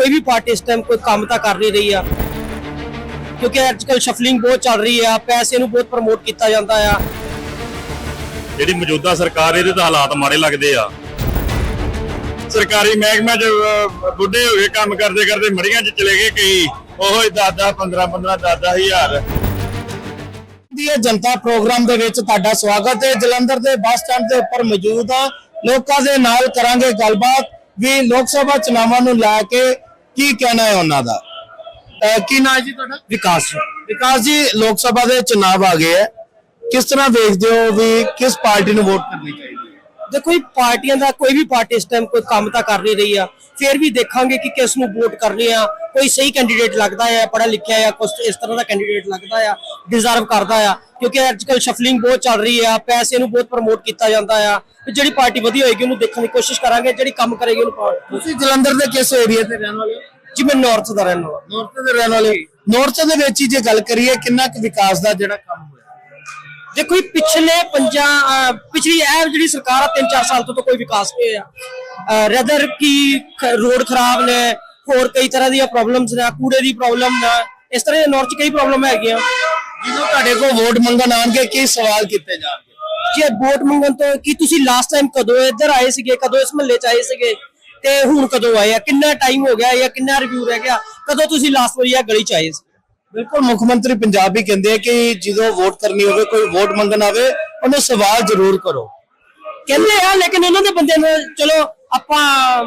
ਕੋਈ ਵੀ ਪਾਰਟੀ ਇਸ ਟਾਈਮ ਕੋਈ ਕੰਮ ਤਾਂ ਕਰ ਨਹੀਂ ਰਹੀ ਆ। ਕਿਉਂਕਿ ਅੱਜ ਕੱਲ ਸ਼ਫਲਿੰਗ ਬਹੁਤ ਚੱਲ ਰਹੀ ਆ ਪੈਸੇ ਨੂੰ ਬਹੁਤ ਪ੍ਰਮੋਟ ਕੀਤਾ ਜਾਂਦਾ ਆ। ਜਿਹੜੀ ਮੌਜੂਦਾ ਸਰਕਾਰ ਇਹਦੇ ਤਾਂ ਹਾਲਾਤ ਮਾੜੇ ਲੱਗਦੇ ਆ। ਸਰਕਾਰੀ ਮਹਿਕਮਾ 'ਚ ਬੁੱਢੇ ਹੋ ਗਏ ਕੰਮ ਕਰਦੇ ਕਰਦੇ ਮੜੀਆਂ 'ਚ ਚਲੇ ਗਏ ਕਈ। ਉਹ ਹੀ 10 15 15 10 ਹਜ਼ਾਰ। ਦੀ ਜਨਤਾ ਪ੍ਰੋਗਰਾਮ ਦੇ ਵਿੱਚ ਤੁਹਾਡਾ ਸਵਾਗਤ ਹੈ। ਜਲੰਧਰ ਦੇ ਬੱਸ ਸਟੈਂਡ ਦੇ ਉੱਪਰ ਮੌਜੂਦ ਹਾਂ ਲੋਕਾਂ ਦੇ ਨਾਲ ਕਰਾਂਗੇ ਗੱਲਬਾਤ। ਵੀ ਲੋਕ ਸਭਾ ਚੁਣਾਵਾਂ ਨੂੰ ਲੈ ਕੇ ਕੀ ਕਹਿਣਾ ਹੈ ਉਹਨਾਂ ਦਾ? ਕੀ ਨਾਂ ਹੈ ਜੀ ਤੁਹਾਡਾ? ਵਿਕਾਸ ਵਿਕਾਸ ਜੀ ਲੋਕ ਸਭਾ ਦੇ ਚੁਣਾਵ ਆ ਗਏ ਹੈ। ਕਿਸ ਤਰ੍ਹਾਂ ਦੇਖਦੇ ਹੋ ਵੀ ਕਿਸ ਪਾਰਟੀ ਨੂੰ ਵੋਟ ਕਰਨੀ ਚਾਹੀਦੀ ਹੈ? ਦੇਖੋ ਇਹ ਪਾਰਟੀਆਂ ਦਾ ਕੋਈ ਵੀ ਪਾਰਟੀ ਇਸ ਟਾਈਮ ਕੋਈ ਕੰਮ ਤਾਂ ਕਰ ਨਹੀਂ ਰਹੀ ਆ। ਫਿਰ ਵੀ ਦੇਖਾਂਗੇ ਕਿ ਕਿਸ ਨੂੰ ਵੋਟ ਕਰਨੀ ਆ। ਕੋਈ ਸਹੀ ਕੈਂਡੀਡੇਟ ਲੱਗਦਾ ਹੈ ਪੜ੍ਹਾ ਲਿਖਿਆ ਆ ਕੁਝ ਇਸ ਤਰ੍ਹਾਂ ਦਾ ਕੈਂਡੀਡੇਟ ਲੱਗਦਾ ਆ। ਡਿਜ਼ਰਵ ਕਰਦਾ ਆ ਕਿਉਂਕਿ ਅੱਜ ਕੱਲ ਸ਼ਫਲਿੰਗ ਬਹੁਤ ਚੱਲ ਰਹੀ ਆ ਪੈਸੇ ਨੂੰ ਬਹੁਤ ਪ੍ਰਮੋਟ ਕੀਤਾ ਜਾਂਦਾ ਆ ਤੇ ਜਿਹੜੀ ਪਾਰਟੀ ਵਧੀਆ ਹੋਏਗੀ ਉਹਨੂੰ ਦੇਖਣ ਦੀ ਕੋਸ਼ਿਸ਼ ਕਰਾਂਗੇ ਜਿਹੜੀ ਕੰਮ ਕਰੇਗੀ ਉਹਨੂੰ ਪਾਰਟੀ ਤੁਸੀਂ ਜਲੰਧਰ ਦੇ ਕਿਸ ਏਰੀਆ ਤੇ ਰਹਿਣ ਵਾਲੇ ਹੋ? ਜੀ ਮੈਂ ਨਾਰਥ ਦਾ ਰਹਿਣ ਵਾਲਾ। ਨਾਰਥ ਦੇ ਰਹਿਣ ਵਾਲੇ ਨਾਰਥ ਦੇ ਵਿੱਚ ਹੀ ਜੇ ਗੱਲ ਕਰੀਏ ਕਿੰਨਾ ਕੁ ਵਿਕਾਸ ਦਾ ਜਿਹੜਾ ਕੰਮ ਹੋਇਆ? ਦੇਖੋ ਇਹ ਪਿਛਲੇ ਪੰਜਾਂ ਅਹ, ਪਿਛਲੀ ਇਹ ਜਿਹੜੀ ਸਰਕਾਰ ਆ 3-4 ਸਾਲ ਤੋਂ ਤਾਂ ਕੋਈ ਵਿਕਾਸ ਨਹੀਂ ਹੋਇਆ। ਰਦਰ ਕੀ ਖ- ਰੋਡ ਖਰਾਬ ਨੇ ਹੋਰ ਕਈ ਤਰ੍ਹਾਂ ਦੀਆਂ ਪ੍ਰੋਬਲਮਸ ਨੇ ਕੂੜੇ ਦੀ ਪ੍ਰੋਬਲਮ ਨੇ ਇਸ ਤਰ੍ਹਾਂ ਦੇ ਨਾਰਥ 'ਚ ਕਈ ਪ੍ਰੋਬਲਮ ਹੈਗੀਆਂ ਜਦੋਂ ਤੁਹਾਡੇ ਕੋਲ ਵੋਟ ਮੰਗਣ ਆਣਗੇ ਕੀ ਸਵਾਲ ਕੀਤੇ ਜਾਣਗੇ? ਜੇ ਵੋਟ ਮੰਗਣ ਤੋਂ ਕਿ ਤੁਸੀਂ ਲਾਸਟ ਟਾਈਮ ਕਦੋਂ ਇੱਧਰ ਆਏ ਸੀਗੇ ਕਦੋਂ ਇਸ ਮਹੱਲੇ 'ਚ ਆਏ ਸੀਗੇ? ਤੇ ਹੁਣ ਕਦੋਂ ਆਏ ਆ? ਕਿੰਨਾ ਟਾਈਮ ਹੋ ਗਿਆ ਜਾਂ ਕਿੰਨਾ ਰਿਵਿਊ ਰਹਿ ਗਿਆ? ਕਦੋਂ ਤੁਸੀਂ ਲਾਸਟ ਵਾਰੀ ਆ ਗਲੀ 'ਚ ਆਏ ਸੀ? ਬਿਲਕੁਲ ਮੁੱਖ ਮੰਤਰੀ ਪੰਜਾਬ ਵੀ ਕਹਿੰਦੇ ਆ ਕਿ ਜਦੋਂ ਵੋਟ ਕਰਨੀ ਹੋਵੇ ਕੋਈ ਵੋਟ ਮੰਗਣ ਆਵੇ ਉਹਨੂੰ ਸਵਾਲ ਜ਼ਰੂਰ ਕਰੋ। ਕਹਿੰਦੇ ਆ ਲੇਕਿਨ ਉਹਨਾਂ ਦੇ ਬੰਦੇ ਨੂੰ ਚਲੋ ਆਪਾਂ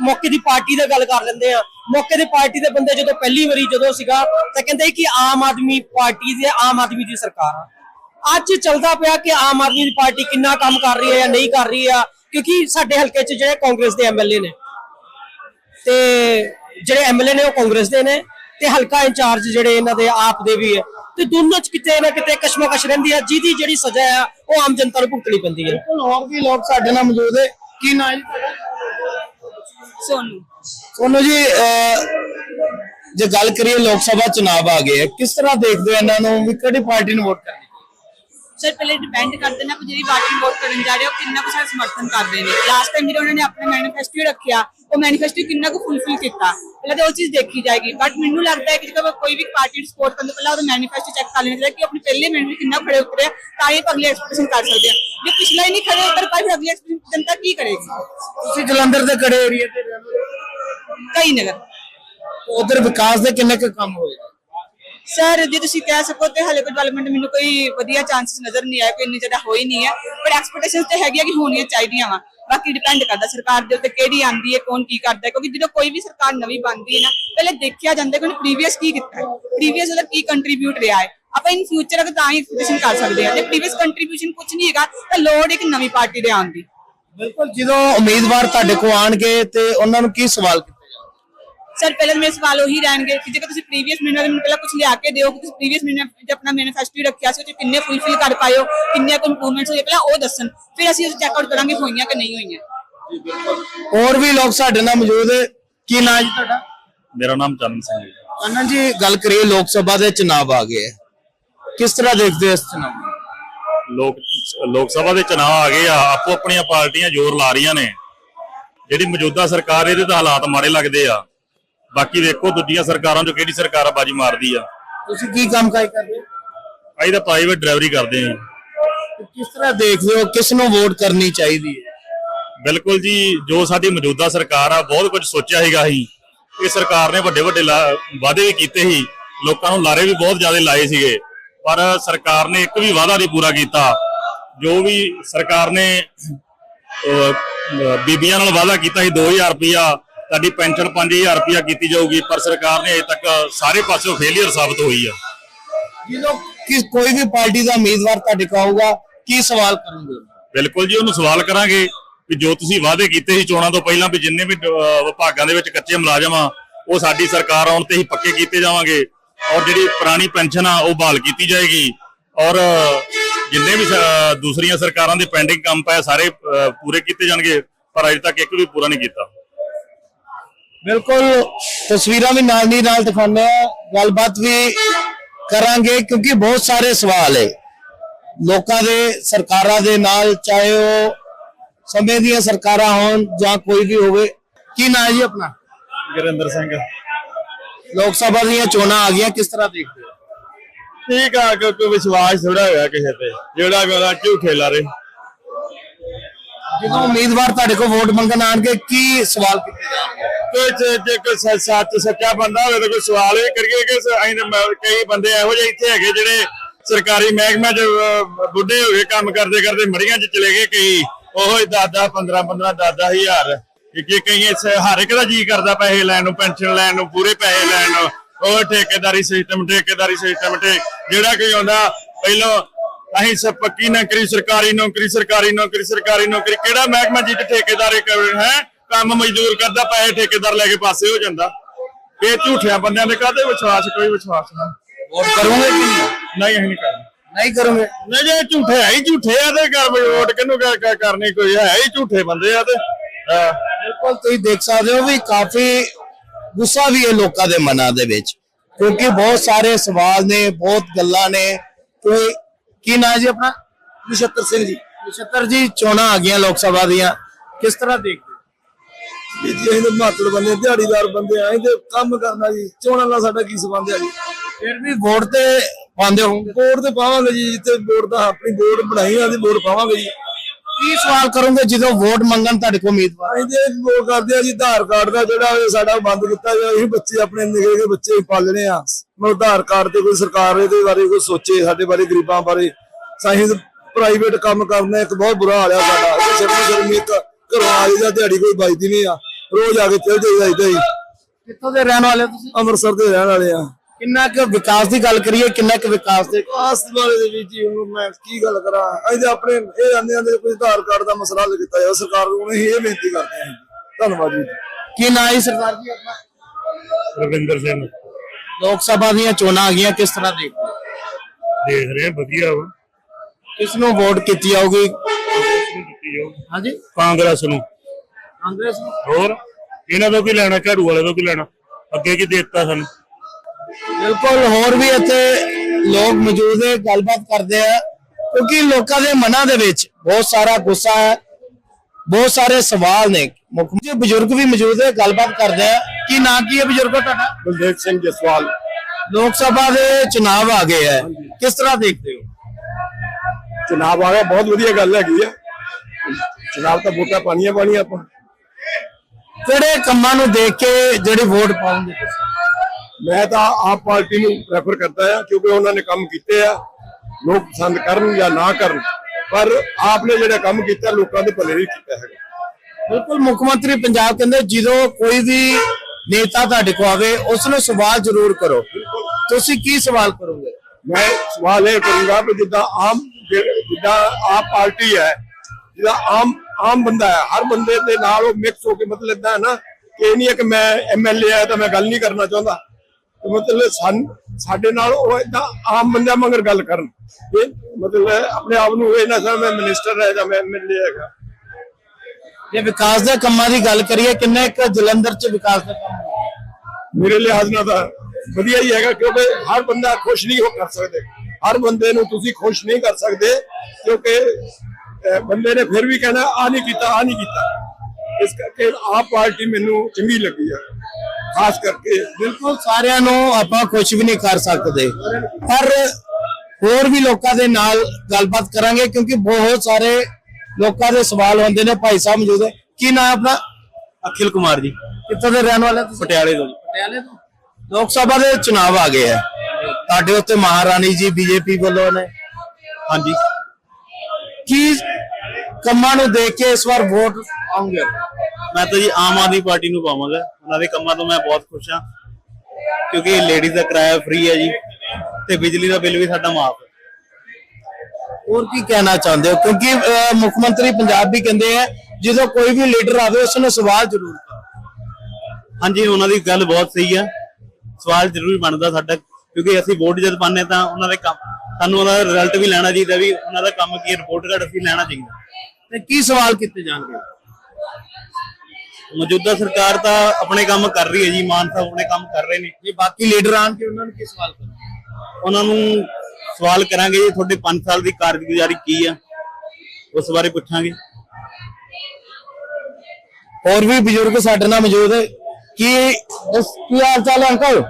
ਮੌਕੇ ਦੀ ਪਾਰਟੀ ਦਾ ਗੱਲ ਕਰ ਲੈਂਦੇ ਆ ਮੌਕੇ ਦੀ ਪਾਰਟੀ ਦੇ ਬੰਦੇ ਜਦੋਂ ਪਹਿਲੀ ਵਾਰੀ ਜਦੋਂ ਸੀਗਾ, ਤਾਂ ਕਹਿੰਦੇ ਕਿ ਆਮ ਆਦਮੀ ਪਾਰਟੀ ਦੇ ਆਮ ਆਦਮੀ ਦੀ ਸਰਕਾਰ। ਆ ਅੱਜ ਚੱਲਦਾ ਪਿਆ ਕਿ ਆਮ ਆਦਮੀ ਦੀ ਪਾਰਟੀ ਕਿੰਨਾ ਕੰਮ ਕਰ ਰਹੀ ਹੈ ਜਾਂ ਨਹੀਂ ਕਰ ਰਹੀ ਆ, ਕਿਉਂਕਿ ਸਾਡੇ ਹਲਕੇ 'ਚ ਜਿਹੜੇ ਕਾਂਗਰਸ ਦੇ ਐਮਐਲਏ ਨੇ, ਤੇ ਜਿਹੜੇ ਐਮਐਲਏ ਨੇ ਉਹ ਕਾਂਗਰਸ ਦੇ ਨੇ, ਤੇ ਹਲਕਾ ਇੰਚਾਰਜ ਜਿਹੜੇ ਇਹਨਾਂ ਦੇ ਆਪ ਦੇ ਵੀ ਹੈ, ਤੇ ਦੋਨੋਂ 'ਚ ਕਿਤੇ ਨਾ ਕਿਤੇ ਕਸ਼ਮਕਸ਼ ਰਹਿੰਦੀ ਹੈ, ਜਿਹਦੀ ਜਿਹੜੀ ਸਜ਼ਾ ਆ ਉਹ ਆਮ ਜਨਤਾ ਨੂੰ ਭੁਗਤਣੀ ਪੈਂਦੀ ਹੈ। ਬਿਲਕੁਲ, ਹੋਰ ਵੀ ਲੋਕ ਸਾਡੇ ਨਾਲ ਮੌਜੂਦ ਹੈ ਕੀ ਨਾਂ ਹੈ ਜੀ? ਸੋਨੂ। ਸੋਨੂ ਜੀ ਅਹ, ਜੇ ਗੱਲ ਕਰੀਏ ਲੋਕ ਸਭਾ ਚੁਣਾਵ ਆ ਗਏ ਕਿਸ ਤਰ੍ਹਾਂ ਦੇਖਦੇ ਹੋ ਇਹਨਾਂ ਨੂੰ ਵੀ ਕਿਹੜੀ ਪਾਰਟੀ ਨੂੰ ਵੋਟ ਕਰਨੀ? ਸਰ ਪਹਿਲੇ ਡਿਪੈਂਡ ਕਰਦੇ ਨੇ ਕਿ ਜਿਹੜੀ ਪਾਰਟੀ ਵੋਟ ਕਰਨ ਜਾ ਰਹੇ ਹੋ ਕਿੰਨਾ ਕੁ ਸਾਡਾ ਸਮਰਥਨ ਕਰਦੇ ਨੇ। ਲਾਸਟ ਟਾਈਮ ਜਿਹੜੇ ਉਹਨਾਂ ਨੇ ਆਪਣਾ ਮੈਨੀਫੈਸਟੋ ਰੱਖਿਆ ਉਹ ਮੈਨੀਫੈਸਟੋ ਕਿੰਨਾ ਕੁ ਫੁੱਲਫਿਲ ਕੀਤਾ। ਪਹਿਲਾਂ ਤਾਂ ਉਹ ਚੀਜ਼ ਦੇਖੀ ਜਾਏਗੀ ਬਟ ਮੈਨੂੰ ਲੱਗਦਾ ਹੈ ਕਿ ਜਦੋਂ ਕੋਈ ਵੀ ਪਾਰਟੀ ਸਪੋਰਟ ਕਰਨ ਤੋਂ ਪਹਿਲਾਂ ਉਹਦਾ ਮੈਨੀਫੈਸਟੋ ਚੈੱਕ ਕਰ ਲੈਣਾ ਚਾਹੀਦਾ ਕਿ ਆਪਣੇ ਪਹਿਲੇ ਮੈਨੀਫੈਸਟੋ ਕਿੰਨਾ ਖੜੇ ਉਤਰੇ ਆ, ਤਾਂ ਹੀ ਅਗਲੀ ਐਕਸਪੈਕਟੇਸ਼ਨ ਕਰ ਸਕਦੇ ਆ। ਜੇ ਪਿਛਲਾ ਹੀ ਨਹੀਂ ਖੜੇ ਉਤਰ ਪਾਏ ਫਿਰ ਅਗਲੀ ਐਕਸਪੈਕਟੇਸ਼ਨ ਜਨਤਾ ਕੀ ਕਰੇਗੀ? ਤੁਸੀਂ ਜਲੰਧਰ ਦੇ ਕਿਹੜੇ ਏਰੀਆ ਤੇ ਵਾਲੇ ਹੋ? ਕਈ ਨਗਰ। ਉਧਰ ਵਿਕਾਸ ਦੇ ਕਿੰਨੇ ਕੁ ਕੰਮ ਹੋਏ? ਸਰ ਜੇ ਤੁਸੀਂ ਕਹਿ ਸਕੋ ਤੇ ਹਾਲੇ ਡਿਵੈਲਪਮੈਂਟ ਮੈਨੂੰ ਕੋਈ ਵਧੀਆ ਚਾਂਸਸ ਨਜ਼ਰ ਨਹੀਂ ਆਇਆ ਕੋਈ ਇੰਨੀ ਜ਼ਿਆਦਾ ਹੋਈ ਨਹੀਂ ਹੈ। ਪਰ ਐਕਸਪੈਕਟੇਸ਼ਨਸ ਤੇ ਹੈਗੀਆਂ ਕਿ ਹੋਣੀਆਂ ਚਾਹੀਦੀਆਂ ਵਾ। ਬਾਕੀ ਡਿਪੈਂਡ ਕਰਦਾ ਸਰਕਾਰ ਦੇ ਉੱਤੇ ਕਿਹੜੀ ਆਂਦੀ ਹੈ, ਕੌਣ ਕੀ ਕਰਦਾ ਹੈ। ਕਿਉਂਕਿ ਜਦੋਂ ਕੋਈ ਵੀ ਸਰਕਾਰ ਨਵੀਂ ਬਣਦੀ ਹੈ ਨਾ, ਪਹਿਲੇ ਦੇਖਿਆ ਜਾਂਦਾ ਕਿ ਉਹਨੇ ਪ੍ਰੀਵੀਅਸ ਕੀ ਕੀਤਾ ਹੈ। ਪ੍ਰੀਵੀਅਸ ਉਹਦਾ ਕੀ ਕੰਟਰੀਬਿਊਟ ਰਿਹਾ ਹੈ। ਆਪਾਂ ਇਨ ਫਿਊਚਰ ਅਗਰ ਤਾਂ ਹੀ ਐਕਸਪੈਕਟੇਸ਼ਨ ਕਰ ਸਕਦੇ ਹਾਂ। ਜੇ ਪ੍ਰੀਵੀਅਸ ਕੰਟਰੀਬਿਊਸ਼ਨ ਕੁਝ ਨਹੀਂ ਹੈਗਾ, ਤਾਂ ਲੋੜ ਇੱਕ ਨਵੀਂ ਪਾਰਟੀ ਦੇ ਆਉਣ ਦੀ। ਬਿਲਕੁਲ, ਜਦੋਂ ਉਮੀਦਵਾਰ ਤੁਹਾਡੇ ਕੋਲ ਆਣਗੇ ਤੇ ਉਹਨਾਂ ਨੂੰ ਕੀ ਸਵਾਲ ਸਰ ਪਹਿਲਾਂ ਮੇਰੇ ਸਵਾਲ ਉਹੀ ਰਹਿਣਗੇ ਕਿ ਜੇਕਰ ਤੁਸੀਂ ਪ੍ਰੀਵੀਅਸ ਮਹੀਨਾ ਦੇ ਮੈਨੂੰ ਪਹਿਲਾਂ ਕੁਝ ਲਿਆ ਕੇ ਦਿਓ ਕਿ ਤੁਸੀਂ ਪ੍ਰੀਵੀਅਸ ਮਹੀਨੇ ਜੇ ਆਪਣਾ ਮੈਨੀਫੈਸਟੋ ਰੱਖਿਆ ਸੀ ਉਹ 'ਚ ਕਿੰਨੇ ਫੁੱਲਫਿਲ ਕਰ ਪਾਇਓ ਕਿੰਨੇ ਕੁ ਇੰਪਰੂਵਮੈਂਟਸ ਹੋਏ ਪਹਿਲਾਂ ਉਹ ਦੱਸਣ। ਫਿਰ ਅਸੀਂ ਉਸ ਚੈੱਕ ਆਊਟ ਕਰਾਂਗੇ ਹੋਈਆਂ ਕਿ ਨਹੀਂ ਹੋਈਆਂ। ਹੋਰ ਵੀ ਲੋਕ ਸਾਡੇ ਨਾਲ ਮੌਜੂਦ ਹੈ ਕੀ ਨਾਂ ਜੀ ਤੁਹਾਡਾ? ਮੇਰਾ ਨਾਮ ਚੰਨ ਸਿੰਘ ਹੈ। ਅਨੰਦ ਜੀ ਗੱਲ ਕਰੀਏ ਲੋਕ ਸਭਾ ਦੇ ਚੁਣਾਵ ਆ ਗਏ। ਹੈ ਕਿਸ ਤਰ੍ਹਾਂ ਦੇਖਦੇ ਹੋ ਇਸ ਚੁਣਾਵ ਨੂੰ? ਲੋਕ ਲੋਕ ਸਭਾ ਦੇ ਚੁਣਾਵ ਆ ਗਏ ਆ ਆਪੋ ਆਪਣੀਆਂ ਪਾਰਟੀਆਂ ਜ਼ੋਰ ਲਾ ਰਹੀਆਂ ਨੇ। ਜਿਹੜੀ ਮੌਜੂਦਾ ਸਰਕਾਰ ਇਹਦੇ ਤਾਂ ਹਾਲਾਤ ਮਾੜੇ ਲੱਗਦੇ ਆ। ਬਾਕੀ ਵੇਖੋ ਦੂਜੀਆਂ ਸਰਕਾਰਾਂ ਚੋਂ ਕਿਹੜੀ ਸਰਕਾਰ ਬਾਜੀ ਮਾਰਦੀ ਆ। ਤੁਸੀਂ ਕੀ ਕੰਮ ਕਾਜ ਕਰਦੇ ਹੋ? ਅਸੀਂ ਤਾਂ ਪ੍ਰਾਈਵੇਟ ਡਰਾਈਵਰੀ ਕਰਦੇ ਆ ਤੇ ਕਿਸ ਤਰ੍ਹਾਂ ਦੇਖਦੇ ਹੋ ਕਿਸ ਨੂੰ ਵੋਟ ਕਰਨੀ ਚਾਹੀਦੀ ਹੈ? ਬਿਲਕੁਲ ਜੀ ਜੋ ਸਾਡੀ ਮੌਜੂਦਾ ਸਰਕਾਰ ਆ ਬਹੁਤ ਕੁਝ ਸੋਚਿਆ ਸੀਗਾ ਅਸੀਂ। ਇਹ ਸਰਕਾਰ ਨੇ ਵੱਡੇ ਵੱਡੇ ਵਾਅਦੇ ਵੀ ਕੀਤੇ ਸੀ। ਲੋਕਾਂ ਨੂੰ ਲਾਰੇ ਵੀ ਬਹੁਤ ਜ਼ਿਆਦਾ ਲਾਏ ਸੀਗੇ। ਪਰ ਸਰਕਾਰ ਨੇ ਇੱਕ ਵੀ ਵਾਅਦਾ ਨਹੀਂ ਪੂਰਾ ਕੀਤਾ। ਜੋ ਵੀ ਸਰਕਾਰ ਨੇ ਬੀਬੀਆਂ ਨਾਲ ਵਾਅਦਾ ਕੀਤਾ ਸੀ 2000 ਰੁਪਇਆ ਤੁਹਾਡੀ ਪੈਨਸ਼ਨ 5000 ਰੁਪਇਆ ਕੀਤੀ ਜਾਊਗੀ ਪਰ ਸਰਕਾਰ ਨੇ ਅਜੇ ਤੱਕ ਸਾਰੇ ਪਾਸਿਓਂ ਫੇਲਿਅਰ ਸਾਬਤ ਹੋਈ ਆ। ਜਦੋਂ ਕਿਸ ਕੋਈ ਵੀ ਪਾਰਟੀ ਦਾ ਉਮੀਦਵਾਰ ਤੁਹਾਡੇ ਕੋਲ ਆਊਗਾ ਕੀ ਸਵਾਲ ਕਰੋਗੇ? ਬਿਲਕੁਲ ਜੀ ਉਹਨੂੰ ਸਵਾਲ ਕਰਾਂਗੇ ਕਿ ਜੋ ਤੁਸੀਂ ਵਾਅਦੇ ਕੀਤੇ ਸੀ ਚੋਣਾਂ ਤੋਂ ਪਹਿਲਾਂ ਵੀ ਜਿੰਨੇ ਵੀ ਵਿਭਾਗਾਂ ਦੇ ਵਿੱਚ ਕੱਚੇ ਮੁਲਾਜ਼ਮ ਆ ਉਹ ਸਾਡੀ ਸਰਕਾਰ ਆਉਣ ਤੇ ਹੀ ਪੱਕੇ ਕੀਤੇ ਜਾਵਾਂਗੇ ਔਰ ਜਿਹੜੀ ਪੁਰਾਣੀ ਪੈਨਸ਼ਨ ਆ ਉਹ ਬਹਾਲ ਕੀਤੀ ਜਾਏਗੀ। ਔਰ ਜਿੰਨੇ ਵੀ ਦੂਸਰੀਆਂ ਸਰਕਾਰਾਂ ਦੇ ਪੈਂਡਿੰਗ ਕੰਮ ਪਏ ਸਾਰੇ ਪੂਰੇ ਕੀਤੇ ਜਾਣਗੇ ਪਰ ਅਜੇ ਤੱਕ ਇੱਕ ਵੀ ਪੂਰਾ ਨਹੀਂ ਕੀਤਾ। ਬਿਲਕੁਲ ਤਸਵੀਰਾਂ ਵੀ ਨਾਲ ਦੀ ਨਾਲ ਦਿਖਾਉਂਦੇ ਆ ਗੱਲਬਾਤ ਵੀ ਕਰਾਂਗੇ ਕਿਉਂਕਿ ਬਹੁਤ ਸਾਰੇ ਸਵਾਲ ਹੈ। ਲੋਕਾਂ ਦੇ ਸਰਕਾਰਾਂ ਦੇ ਨਾਲ ਚਾਹੇ ਉਹ ਸਮੇਂ ਦੀਆਂ ਸਰਕਾਰਾਂ ਹੋਣ ਜਾਂ ਕੋਈ ਵੀ ਹੋਵੇ। ਕੀ ਨਾਂ ਹੈ ਜੀ ਆਪਣਾ? ਗੁਰਿੰਦਰ ਸਿੰਘ। ਲੋਕ ਸਭਾ ਦੀਆਂ ਚੋਣਾਂ ਆ ਗਈਆਂ ਕਿਸ ਤਰ੍ਹਾਂ ਦੇਖਦੇ ਹੋ? ਠੀਕ ਆ ਕਿਉਂਕਿ ਵਿਸ਼ਵਾਸ ਥੋੜਾ ਹੋਇਆ ਕਿਸੇ ਤੇ। ਜਿਹੜਾ ਵੀ ਉਹਦਾ ਝੂਠੇ ਲਾਰੇ। ਜਦੋਂ ਉਮੀਦਵਾਰ ਤੁਹਾਡੇ ਕੋਲ ਵੋਟ ਮੰਗਣ ਆਣਗੇ ਕੀ ਸਵਾਲ ਕੀਤੇ ਜਾਣਗੇ? ਕੋਈ ਜੇ- ਕੋਈ ਸੱਚ ਸੱਚਾ ਬੰਦਾ ਹੋਵੇ ਤਾਂ ਕੋਈ ਸਵਾਲ ਵੀ ਕਰੀਏ ਕਿ ਅਸੀਂ ਕਈ ਬੰਦੇ ਇਹੋ ਜਿਹੇ ਇੱਥੇ ਹੈਗੇ ਜਿਹੜੇ ਸਰਕਾਰੀ ਮਹਿਕਮਿਆਂ 'ਚ ਬੁੱਢੇ ਹੋ ਗਏ ਕੰਮ ਕਰਦੇ ਕਰਦੇ ਮੜੀਆਂ 'ਚ ਚਲੇ ਗਏ ਕਈ। ਉਹ ਹੀ 10 10 15 15 10 10 ਹਜ਼ਾਰ। ਕਿ ਕਈ ਹਰ ਇੱਕ ਦਾ ਜੀ ਕਰਦਾ ਪੈਸੇ ਲੈਣ ਨੂੰ, ਪੈਨਸ਼ਨ ਲੈਣ ਨੂੰ, ਪੂਰੇ ਪੈਸੇ ਲੈਣ ਨੂੰ। ਉਹ ਠੇਕੇਦਾਰੀ ਸਿਸਟਮ ਠੇਕੇਦਾਰੀ ਸਿਸਟਮ ਤੇ ਜਿਹੜਾ ਕੋਈ ਆਉਂਦਾ, ਪਹਿਲਾਂ ਅਸੀਂ ਸਭ ਪੱਕੀ ਨੌਕਰੀ, ਸਰਕਾਰੀ ਨੌਕਰੀ ਸਰਕਾਰੀ ਨੌਕਰੀ ਸਰਕਾਰੀ ਨੌਕਰੀ, ਕਿਹੜਾ ਮਹਿਕਮਾ ਜਿੱਥੇ ਠੇਕੇਦਾਰੀ ਕਰ ਹੈ? ਕੰਮ ਮਜ਼ਦੂਰ ਕਰਦਾ ਪੈਸੇ ਠੇਕੇਦਾਰ ਲੈ ਕੇ ਪਾਸੇ ਹੋ ਜਾਂਦਾ। ਇਹ ਝੂਠਿਆਂ ਬੰਦਿਆਂ ਦੇ ਕਾਹਦੇ ਵਿਸ਼ਵਾਸ ਕੋਈ ਵਿਸ਼ਵਾਸ ਨਹੀਂ। ਵੋਟ ਕਰੋਗੇ ਕਿ ਨਹੀਂ? ਨਹੀਂ ਅਸੀਂ ਨਹੀਂ ਕਰਨਾ। ਨਹੀਂ ਕਰੋਗੇ। ਨਹੀਂ ਜੇ ਝੂਠੇ ਹੈ ਹੀ ਝੂਠੇ ਆ ਤੇ ਕਰ ਵੋਟ ਕਿਹਨੂੰ ਕਰ- ਕਰ- ਕਰਨੀ? ਕੋਈ ਹੈ ਹੀ ਝੂਠੇ ਬੰਦੇ ਆ ਤੇ ਹਾਂ। ਬਿਲਕੁਲ ਤੁਸੀਂ ਦੇਖ ਸਕਦੇ ਹੋ ਵੀ ਕਾਫੀ ਗੁੱਸਾ ਵੀ ਹੈ ਲੋਕਾਂ ਦੇ ਮਨਾਂ ਦੇ ਵਿੱਚ। ਕਿਉਂਕਿ ਬਹੁਤ ਸਾਰੇ ਸਵਾਲ ਨੇ ਬਹੁਤ ਗੱਲਾਂ ਨੇ। ਤੇ ਕੀ ਨਾਂ ਜੀ ਆਪਣਾ? ਨਛੱਤਰ ਸਿੰਘ ਜੀ। ਨਛੱਤਰ ਜੀ ਚੋਣਾਂ ਆ ਗਈਆਂ ਲੋਕ ਸਭਾ ਦੀਆਂ। ਕਿਸ ਤਰ੍ਹਾਂ ਦੇਖਦੇ? ਵੀ ਜੀ ਅਸੀਂ ਮਾਤੜ ਬੰਦੇ ਦਿਹਾੜੀਦਾਰ ਬੰਦੇ ਆਂ ਤੇ ਕੰਮ ਕਰਨਾ ਜੀ ਚੋਣਾਂ ਨਾਲ ਸਾਡਾ ਕੀ ਸੰਬੰਧ ਹੈ ਜੀ? ਫਿਰ ਵੀ ਵੋਟ ਤੇ ਪਾਉਂਦੇ ਹੋਵੋਗੇ ਵੋਟ ਤੇ ਪਾਵਾਂਗੇ ਜੀ ਜਿੱਥੇ ਵੋਟ ਦਾ ਆਪਣੀ ਵੋਟ ਬਣਾਈ ਆ ਤੇ ਵੋਟ ਪਾਵਾਂਗੇ ਜੀ। ਕੀ ਸਵਾਲ ਕਰੋਗੇ ਜਦੋਂ ਵੋਟ ਮੰਗਣ ਤੁਹਾਡੇ ਕੋਲ ਉਮੀਦਵਾਰ? ਅਸੀਂ ਤੇ ਵੋਟ ਕਰਦੇ ਆ ਜੀ ਆਧਾਰ ਕਾਰਡ ਦਾ ਜਿਹੜਾ ਇਹ ਸਾਡਾ ਬੰਦ ਕੀਤਾ ਗਿਆ ਅਸੀਂ ਬੱਚੇ ਆਪਣੇ ਨਿੱਕੇ ਨਿੱਕੇ ਬੱਚੇ ਪਾਲਣੇ ਆ। ਮਤਲਬ ਆਧਾਰ ਕਾਰਡ ਤੇ ਕੋਈ ਸਰਕਾਰ ਇਹਦੇ ਬਾਰੇ ਕੋਈ ਸੋਚੇ ਸਾਡੇ ਬਾਰੇ ਗਰੀਬਾਂ ਬਾਰੇ। ਅਸੀਂ ਪ੍ਰਾਈਵੇਟ ਕੰਮ ਕਰਨਾ ਇੱਕ ਬਹੁਤ ਬੁਰਾ ਹਾਲ ਆ ਸਾਡਾ। ਇਹ ਸ਼ਰਮੀ ਸ਼ਰਮੀ ਇੱਕ ਘਰੋਂ ਆ ਜਾਂਦਾ ਦਿਹਾੜੀ ਕੋਈ ਬਚਦੀ ਨਹੀਂ ਆ। ਰੋਜ਼ ਆ ਕੇ ਚਲ ਜਾਈਦਾ ਏਦਾਂ ਹੀ। ਕਿੱਥੋਂ ਦੇ ਰਹਿਣ ਵਾਲੇ ਹੋ ਤੁਸੀਂ? ਅੰਮ੍ਰਿਤਸਰ ਦੇ ਰਹਿਣ ਵਾਲੇ ਆ। ਕਿੰਨਾ ਕੁ ਵਿਕਾਸ ਦੀ ਗੱਲ ਕਰੀਏ ਕਿੰਨਾ ਕੁ ਵਿਕਾਸ ਦੇ? ਆਸ ਬਾਰੇ ਦੇ ਵਿੱਚ ਹੀ ਹੁਣ ਮੈਂ ਕੀ ਗੱਲ ਕਰਾਂ? ਤੇ ਆਪਣੇ ਇਹ ਆਂਦੇ ਆਂਦੇ ਕੋਈ ਆਧਾਰ ਕਾਰਡ ਦਾ ਮਸਲਾ ਹੱਲ ਕੀਤਾ ਜਾਵੇ ਸਰਕਾਰ ਨੂੰ ਅਸੀਂ ਇਹ ਬੇਨਤੀ ਕਰਦੇ ਹਾਂ। ਧੰਨਵਾਦ ਜੀ। ਕੀ ਨਾਂ ਹੈ ਸਰਦਾਰ ਜੀ ਆਪਣਾ? ਰਵਿੰਦਰ ਸਿੰਘ। ਲੋਕ ਸਭਾ ਦੀਆਂ ਚੋਣਾਂ ਆ ਗਈਆਂ ਕਿਸ ਤਰ੍ਹਾਂ ਦੇਖਦੇ ਹੋ? ਦੇਖ ਰਹੇ ਵਧੀਆ ਵਾ। ਕਿਸ ਨੂੰ ਵੋਟ ਕੀਤੀ ਜਾਊਗੀ? ਹਾਂਜੀ। ਕਾਂਗਰਸ ਨੂੰ। ਕਾਂਗਰਸ ਨੂੰ। ਹੋਰ? ਇਹਨਾਂ ਦਾ ਕੀ ਲੈਣਾ? ਝਾੜੂ ਵਾਲੇ ਦਾ ਕੀ ਲੈਣਾ? ਅੱਗੇ ਕੀ ਦੇ ਦਿੱਤਾ ਸਾਨੂੰ? ਬਿਲਕੁਲ ਹੋਰ ਵੀ ਇੱਥੇ ਲੋਕ ਮੌਜੂਦ ਹੈ ਗੱਲਬਾਤ ਕਰਦੇ ਆ। ਕਿਉਂਕਿ ਲੋਕਾਂ ਦੇ ਮਨਾਂ ਦੇ ਵਿੱਚ ਬਹੁਤ ਸਾਰਾ ਗੁੱਸਾ ਹੈ ਬਹੁਤ ਸਾਰੇ ਸਵਾਲ ਨੇ। ਮੁੱਖ ਜੀ ਬਜ਼ੁਰਗ ਵੀ ਮੌਜੂਦ ਹੈ ਗੱਲਬਾਤ ਕਰਦੇ ਆ। ਕੀ ਨਾਂ ਕੀ ਹੈ ਬਜ਼ੁਰਗੋ ਤੁਹਾਡਾ? ਬਲਦੇਵ ਸਿੰਘ ਜਸਵਾਲ। ਲੋਕ ਸਭਾ ਦੇ ਚੁਣਾਵ ਆ ਗਏ ਹੈ। ਕਿਸ ਤਰ੍ਹਾਂ ਦੇਖਦੇ ਹੋ? ਚੁਣਾਵ ਆ ਗਿਆ ਬਹੁਤ ਵਧੀਆ ਗੱਲ ਹੈਗੀ ਆ। ਚੁਣਾਵ ਤਾਂ ਵੋਟਾਂ ਪਾਣੀਆਂ ਪਾਣੀਆਂ ਆਪਾਂ। ਕਿਹੜੇ ਕੰਮਾਂ ਨੂੰ ਦੇਖ ਕੇ ਜਿਹੜੀ ਵੋਟ ਪਾਉਂਗੇ ਮੈਂ ਤਾਂ ਆਪ ਪਾਰਟੀ ਨੂੰ ਪ੍ਰੈਫਰ ਕਰਦਾ ਆ ਕਿਉਂਕਿ ਉਹਨਾਂ ਨੇ ਕੰਮ ਕੀਤੇ ਆ। ਲੋਕ ਪਸੰਦ ਕਰਨ ਜਾਂ ਨਾ ਕਰਨ ਪਰ ਆਪ ਨੇ ਜਿਹੜਾ ਕੰਮ ਕੀਤਾ ਲੋਕਾਂ ਦੇ ਭਲੇ ਲਈ ਕੀਤਾ ਹੈਗਾ। ਬਿਲਕੁਲ ਮੁੱਖ ਮੰਤਰੀ ਪੰਜਾਬ ਕਹਿੰਦੇ ਜਦੋਂ ਕੋਈ ਵੀ ਨੇਤਾ ਤੁਹਾਡੇ ਕੋ ਆਵੇ ਉਸ ਨੂੰ ਸਵਾਲ ਜ਼ਰੂਰ ਕਰੋ। ਤੁਸੀਂ ਕੀ ਸਵਾਲ ਕਰੋਗੇ? ਮੈਂ ਸਵਾਲ ਇਹ ਕਰੂੰਗਾ ਕਿ ਜਿੱਦਾਂ ਆਮ ਜਿੱਦਾਂ ਆਪ ਪਾਰਟੀ ਹੈ ਜਿੱਦਾਂ ਆਮ ਆਮ ਬੰਦਾ ਹੈ ਹਰ ਬੰਦੇ ਦੇ ਨਾਲ ਉਹ ਮਿਕਸ ਹੋ ਕੇ ਮਤਲਬ ਇਦਾਂ ਹੈ ਨਾ ਕਿ ਇਹ ਨਹੀਂ ਹੈ ਕਿ ਮੈਂ ਐਮਐਲਏ ਆ ਤਾਂ ਮੈਂ ਗੱਲ ਨਹੀਂ ਕਰਨਾ ਚਾਹੁੰਦਾ। ਮਤਲਬ ਸਾਨ ਸਾਡੇ ਨਾਲ ਉਹ ਇਦਾਂ ਆਮ ਬੰਦਿਆਂ ਵਾਂਗਰ ਗੱਲ ਕਰਨ। ਇਹ ਮਤਲਬ ਆਪਣੇ ਆਪ ਨੂੰ ਇਹ ਨਾ ਸਮਝ ਮੈਂ ਮਿਨਿਸਟਰ ਹੈ ਜਾਂ ਮੈਂ ਐਮਐਲਏ ਹੈਗਾ। ਜੇ ਵਿਕਾਸ ਦੇ ਕੰਮਾਂ ਦੀ ਗੱਲ ਕਰੀਏ ਕਿੰਨੇ ਕੁ ਜਲੰਧਰ ਚ ਵਿਕਾਸ ਦੇ ਕੰਮ? ਮੇਰੇ ਲਿਹਾਜ਼ ਨਾਲ ਤਾਂ ਵਧੀਆ ਹੀ ਹੈਗਾ ਕਿਉਂਕਿ ਹਰ ਬੰਦਾ ਖੁਸ਼ ਨਹੀਂ ਹੋ ਕਰ ਸਕਦੇ। ਹਰ ਬੰਦੇ ਨੂੰ ਤੁਸੀਂ ਖੁਸ਼ ਨਹੀਂ ਕਰ ਸਕਦੇ ਕਿਉਂਕਿ ਬੰਦੇ ਨੇ ਫਿਰ ਵੀ ਕਹਿਣਾ ਆ ਨਹੀਂ ਕੀਤਾ ਆ ਨਹੀਂ ਕੀਤਾ। ਇਸ ਕਰਕੇ ਆਪ ਪਾਰਟੀ ਮੈਨੂੰ ਚੰਗੀ ਲੱਗੀ ਹੈ ਖਾਸ ਕਰਕੇ ਬਿਲਕੁਲ ਸਾਰਿਆਂ ਨੂੰ ਆਪਾਂ ਕੁਝ ਵੀ ਨਹੀਂ ਕਰ ਸਕਦੇ। ਪਰ ਹੋਰ ਵੀ ਲੋਕਾਂ ਦੇ ਨਾਲ ਗੱਲਬਾਤ ਕਰਾਂਗੇ ਕਿਉਂਕਿ ਬਹੁਤ ਸਾਰੇ ਲੋਕਾਂ ਦੇ ਸਵਾਲ ਹੁੰਦੇ ਨੇ। ਭਾਈ ਸਾਹਿਬ ਮੌਜੂਦ ਹੈ ਕੀ ਨਾਮ ਆਪਣਾ? ਅਖਿਲ ਕੁਮਾਰ ਜੀ। ਕਿੱਥੋਂ ਦੇ ਰਹਿਣ ਵਾਲੇ ਤੁਸੀਂ? ਪਟਿਆਲੇ ਤੋਂ ਪਟਿਆਲੇ ਤੋਂ? ਲੋਕ ਸਭਾ ਦੇ ਚੁਣਾਵ ਆ ਗਏ ਆ ਤੁਹਾਡੇ ਉੱਤੇ ਮਹਾਰਾਣੀ ਜੀ ਬੀਜੇਪੀ ਵੱਲੋਂ ਨੇ। ਹਾਂਜੀ। ਕੀ ਕੰਮਾਂ ਨੂੰ ਦੇਖ ਕੇ ਇਸ ਵਾਰ ਵੋਟ ਆਉਂਗੇ ਮੈਂ ਤਾਂ ਜੀ ਆਮ ਆਦਮੀ ਪਾਰਟੀ ਨੂੰ ਪਾਵਾਂਗਾ। ਉਹਨਾਂ ਦੇ ਕੰਮਾਂ ਤੋਂ ਮੈਂ ਬਹੁਤ ਖੁਸ਼ ਹਾਂ। ਕਿਉਂਕਿ ਲੇਡੀਜ਼ ਦਾ ਕਿਰਾਇਆ ਫ੍ਰੀ ਹੈ ਜੀ। ਤੇ ਬਿਜਲੀ ਦਾ ਬਿੱਲ ਵੀ ਸਾਡਾ ਮਾਫ ਹੈ। ਹੋਰ ਕੀ ਕਹਿਣਾ ਚਾਹੁੰਦੇ ਹੋ? ਕਿਉਂਕਿ ਅਹ, ਮੁੱਖ ਮੰਤਰੀ ਪੰਜਾਬ ਵੀ ਕਹਿੰਦੇ ਆ ਜਦੋਂ ਕੋਈ ਵੀ ਲੀਡਰ ਆਵੇ ਉਸ ਨੂੰ ਸਵਾਲ ਜ਼ਰੂਰ ਕਰੋ। ਹਾਂਜੀ ਉਹਨਾਂ ਦੀ ਗੱਲ ਬਹੁਤ ਸਹੀ ਹੈ ਸਵਾਲ ਜ਼ਰੂਰ ਬਣਦਾ ਸਾਡਾ ਕਿਉਂਕਿ ਅਸੀਂ ਵੋਟ ਜਦ ਪਾਉਂਦੇ ਤਾਂ ਉਹਨਾਂ ਦੇ ਕੰਮ ਸਾਨੂੰ ਉਹਨਾਂ ਦਾ ਰਿਜ਼ਲਟ ਵੀ ਲੈਣਾ ਚਾਹੀਦਾ ਵੀ ਉਹਨਾਂ ਦਾ ਕੰਮ ਕੀ ਰਿਪੋਰਟ ਕਾਰਡ ਅਸੀਂ ਲੈਣਾ ਚਾਹੀਦਾ। ਤੇ ਕੀ ਸਵਾਲ ਕੀਤੇ ਜਾਣਗੇ? ਮੌਜੂਦਾ ਸਰਕਾਰ ਤਾਂ ਆਪਣੇ ਕੰਮ ਕਰ ਰਹੀ ਹੈ ਜੀ, ਮਾਨ ਸਾਹਿਬ ਆਪਣੇ ਕੰਮ ਕਰ ਰਹੇ ਨੇ। ਜੇ ਬਾਕੀ ਲੀਡਰ ਆਣ ਕੇ ਉਹਨਾਂ ਨੂੰ ਕੀ ਸਵਾਲ ਕਰੋ ਉਹਨਾਂ ਨੂੰ ਸਵਾਲ ਕਰਾਂਗੇ ਜੀ, ਤੁਹਾਡੇ 5 ਸਾਲ ਦੀ ਕਾਰਗੁਜ਼ਾਰੀ ਕੀ ਆ? ਉਸ ਬਾਰੇ ਪੁੱਛਾਂਗੇ। ਹੋਰ ਵੀ ਬਜ਼ੁਰਗ ਸਾਡੇ ਨਾਲ ਮੌਜੂਦ ਹੈ ਕੀ ਕੀ ਹਾਲ ਚਾਲ ਹੈ, ਅੰਕਲ?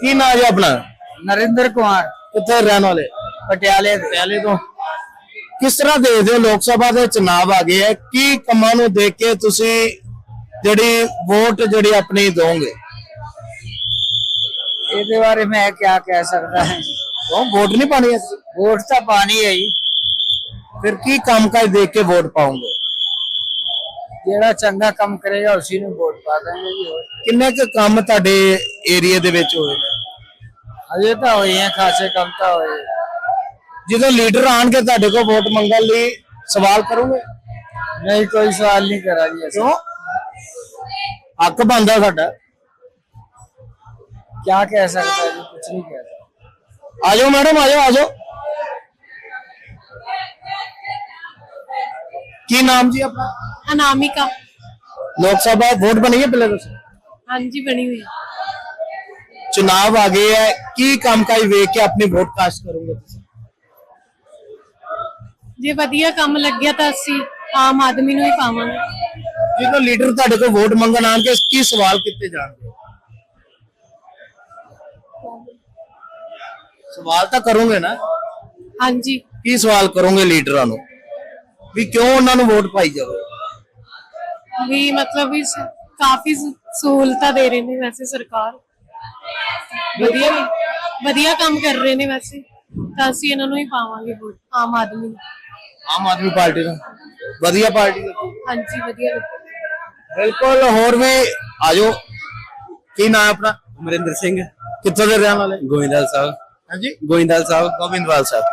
ਕੀ ਨਾਂ ਹੈ ਆਪਣਾ? ਨਰਿੰਦਰ ਕੁਮਾਰ। ਕਿੱਥੇ ਰਹਿਣ ਵਾਲੇ? ਪਟਿਆਲੇ ਪਟਿਆਲੇ ਤੋਂ। ਕਿਸ ਤਰ੍ਹਾਂ ਦੇਖਦੇ ਹੋ ਲੋਕ ਸਭਾ ਦੇ ਚੁਣਾਵ ਆ ਗਏ ਹੈ ਕੀ ਕੰਮਾਂ ਨੂੰ ਦੇਖ ਕੇ ਤੁਸੀਂ ਜਿਹੜੀ ਵੋਟ ਜਿਹੜੀ ਆਪਣੀ ਦੋਗੇ? ਇਹਦੇ ਬਾਰੇ ਮੈਂ ਕੀ ਕਹਿ ਸਕਦਾ ਹਾਂ ਉਹ ਵੋਟ ਨਹੀਂ ਪਾਣੀ ਹੈ ਵੋਟ ਤਾਂ ਪਾਣੀ ਹੈ ਜੀ। ਫਿਰ ਕੀ ਕੰਮ ਕਾਜ ਦੇਖ ਕੇ ਵੋਟ ਪਾਉਂਗੇ ਜਿਹੜਾ ਚੰਗਾ ਕੰਮ ਕਰੇਗਾ ਉਸੇ ਨੂੰ ਵੋਟ ਪਾ ਦਾਂਗੇ ਜੀ। ਹੋਰ ਕਿੰਨੇ ਕੁ ਕੰਮ ਤੁਹਾਡੇ ਏਰੀਆ ਦੇ ਵਿੱਚ ਹੋਏ ਨੇ? ਅਜੇ ਤਾਂ ਹੋਏ ਹੈ ਖਾਸੇ ਕੰਮ ਤਾਂ ਹੋਏ ਜਦੋਂ ਲੀਡਰ ਆਣਗੇ ਤੁਹਾਡੇ ਕੋਲ ਵੋਟ ਮੰਗਣ ਲਈ ਸਵਾਲ ਕਰੋਗੇ? ਨਹੀਂ ਕੋਈ ਸਵਾਲ ਨਹੀਂ ਕਰਾ ਜੀ ਅਸੀਂ। ਕਿਉਂ? ਹੱਕ ਬੰਦਾ ਸਾਡਾ। ਕੀ ਕਹਿ ਸਕਦਾ ਜੀ ਕੁਝ ਨਹੀਂ ਕਹਿ ਸਕਦਾ। ਆ ਜਾਓ ਮੈਡਮ ਆ ਜਾਓ ਆ ਜਾਓ ਕੀ ਨਾਮ ਜੀ ਆਪਣਾ? ਅਨਾਮਿਕਾ। ਲੋਕ ਸਭਾ ਵੋਟ ਬਣੀ ਹੈ ਪਹਿਲੇ ਤੁਸੀਂ ਹਾਂਜੀ ਬਣੀ ਹੋਈ ਹੈ। ਚੁਣਾਵ ਆ ਗਏ ਹੈ ਕੀ ਕੰਮ ਕਾਜ ਵੇਖ ਕੇ ਆਪਣੀ ਵੋਟ ਕਾਸਟ ਕਰੋਗੇ ਤੁਸੀਂ ਜੇ ਵਧੀਆ ਕੰਮ ਲੱਗਿਆ ਤਾਂ ਅਸੀਂ ਆਮ ਆਦਮੀ ਨੂੰ ਹੀ ਪਾਵਾਂਗੇ। ਜਦੋਂ ਲੀਡਰ ਤੁਹਾਡੇ ਕੋਲ ਵੋਟ ਮੰਗਣ ਆਣਗੇ ਕੀ ਸਵਾਲ ਕੀਤੇ ਜਾਣਗੇ? ਸਵਾਲ ਤਾਂ ਕਰੋਗੇ ਨਾ। ਹਾਂਜੀ। ਕੀ ਸਵਾਲ ਕਰੋਗੇ ਲੀਡਰਾਂ ਨੂੰ? ਵੀ ਕਿਉਂ ਉਹਨਾਂ ਨੂੰ ਵੋਟ ਪਾਈ ਜਾਵੇ? ਵੀ ਮਤਲਬ ਵੀ ਸ- ਕਾਫੀ ਸਹੂਲਤਾਂ ਦੇ ਰਹੇ ਨੇ ਵੈਸੇ ਸਰਕਾਰ। ਵਧੀਆ ਵਧੀਆ ਕੰਮ ਕਰ ਰਹੇ ਨੇ ਵੈਸੇ। ਤਾਂ ਅਸੀਂ ਇਹਨਾਂ ਨੂੰ ਹੀ ਪਾਵਾਂਗੇ ਵੋਟ ਆਮ ਆਦਮੀ ਨੂੰ। ਆਮ ਆਦਮੀ ਪਾਰਟੀ ਨੂੰ। ਵਧੀਆ ਪਾਰਟੀ ਲੱਗੀ। ਹਾਂਜੀ ਵਧੀਆ। ਬਿਲਕੁਲ ਹੋਰ ਵੀ ਆਜੋ। ਕੀ ਨਾਮ ਹੈ ਆਪਣਾ? ਅਮਰਿੰਦਰ ਸਿੰਘ। ਕਿੱਥੋਂ ਦੇ ਰਹਿਣ ਵਾਲੇ? ਗੋਇੰਦਵਾਲ ਸਾਹਿਬ। ਹਾਂਜੀ? ਗੋਇੰਦਵਾਲ ਸਾਹਿਬ। ਗੋਬਿੰਦਵਾਲ ਸਾਹਿਬ।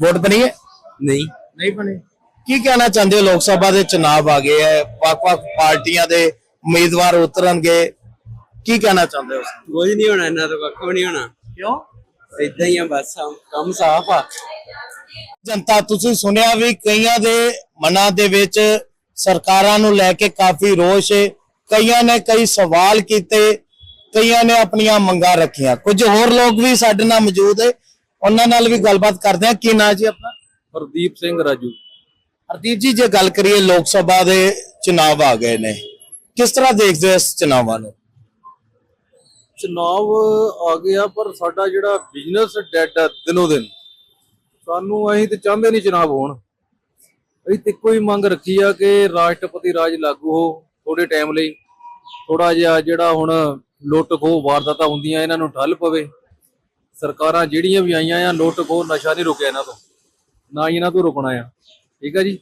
ਵੋਟ ਬਣੀ ਹੈ? ਨਹੀਂ। ਨਹੀਂ ਬਣੀ। ਕੀ ਕਹਿਣਾ ਚਾਹੁੰਦੇ ਹੋ? ਲੋਕ ਸਭਾ ਦੇ ਚੁਣਾਵ ਆ ਗਏ ਹੈ। ਵੱਖ-ਵੱਖ ਪਾਰਟੀਆਂ ਦੇ ਉਮੀਦਵਾਰ ਉਤਰਨਗੇ। ਕੀ ਕਹਿਣਾ ਚਾਹੁੰਦੇ ਹੋ ਕੁਝ ਨਹੀਂ ਹੋਣਾ ਇਹਨਾਂ ਤੋਂ ਕੱਖ ਵੀ ਨਹੀਂ ਹੋਣਾ। ਕਿਉਂ? ਇਦਾਂ ਹੀ ਆ ਬਸ ਕੰਮ ਸਾਫ਼ ਆ। ਜਨਤਾ ਤੁਸੀਂ ਸੁਣਿਆ ਵੀ ਕਈਆਂ ਦੇ ਮਨਾਂ ਦੇ ਵਿੱਚ ਸਰਕਾਰਾਂ ਨੂੰ ਲੈ ਕੇ ਕਾਫੀ ਰੋਸ਼ ਹੈ ਕਈਆਂ ਨੇ ਕਈ ਸਵਾਲ ਕੀਤੇ ਕਈਆਂ ਨੇ ਆਪਣੀਆਂ ਮੰਗਾਂ ਰੱਖੀਆਂ। ਕੁਝ ਹੋਰ ਲੋਕ ਵੀ ਸਾਡੇ ਨਾਲ ਮੌਜੂਦ ਹੈ ਉਹਨਾਂ ਨਾਲ ਵੀ ਗੱਲਬਾਤ ਕਰਦੇ ਹਾਂ। ਕੀ ਨਾਂ ਜੀ ਆਪਣਾ? ਹਰਦੀਪ ਸਿੰਘ ਰਾਜੂ। ਹਰਦੀਪ ਜੀ ਜੇ ਗੱਲ ਕਰੀਏ ਲੋਕ ਸਭਾ ਦੇ ਚੁਣਾਵ ਆ ਗਏ ਨੇ। ਕਿਸ ਤਰ੍ਹਾਂ ਦੇਖਦੇ ਹੋ ਇਸ ਚੁਣਾਵਾਂ ਨੂੰ? ਚੁਣਾਵ ਆ ਗਿਆ, ਪਰ ਸਾਡਾ ਜਿਹੜਾ ਬਿਜ਼ਨਸ ਡੈਡ ਆ ਦਿਨੋ ਦਿਨ, ਸਾਨੂੰ ਅਸੀਂ ਤੇ ਚਾਹੁੰਦੇ ਨਹੀਂ ਚੁਣਾਵ ਹੋਣ। ਅਸੀਂ ਤੇ ਕੋਈ ਮੰਗ ਰੱਖੀ ਆ ਕਿ ਰਾਸ਼ਟਰਪਤੀ ਰਾਜ ਲਾਗੂ ਹੋ ਥੋੜੇ ਟਾਈਮ ਲਈ। ਥੋੜਾ ਜਿਹਾ ਜਿਹੜਾ ਹੁਣ ਲੁੱਟ ਖੋਹ ਵਾਰਦਾਤਾਂ ਹੁੰਦੀਆਂ, ਇਹਨਾਂ ਨੂੰ ਠੱਲ ਪਵੇ। ਸਰਕਾਰਾਂ ਜਿਹੜੀਆਂ ਵੀ ਆਈਆਂ ਆ ਲੁੱਟ ਖੋਹ ਨਸ਼ਾ ਨਹੀਂ ਰੁਕਿਆ ਇਹਨਾਂ ਤੋਂ। ਨਾ ਹੀ ਇਹਨਾਂ ਤੋਂ ਰੁਕਣਾ ਆ। ਠੀਕ ਆ ਜੀ?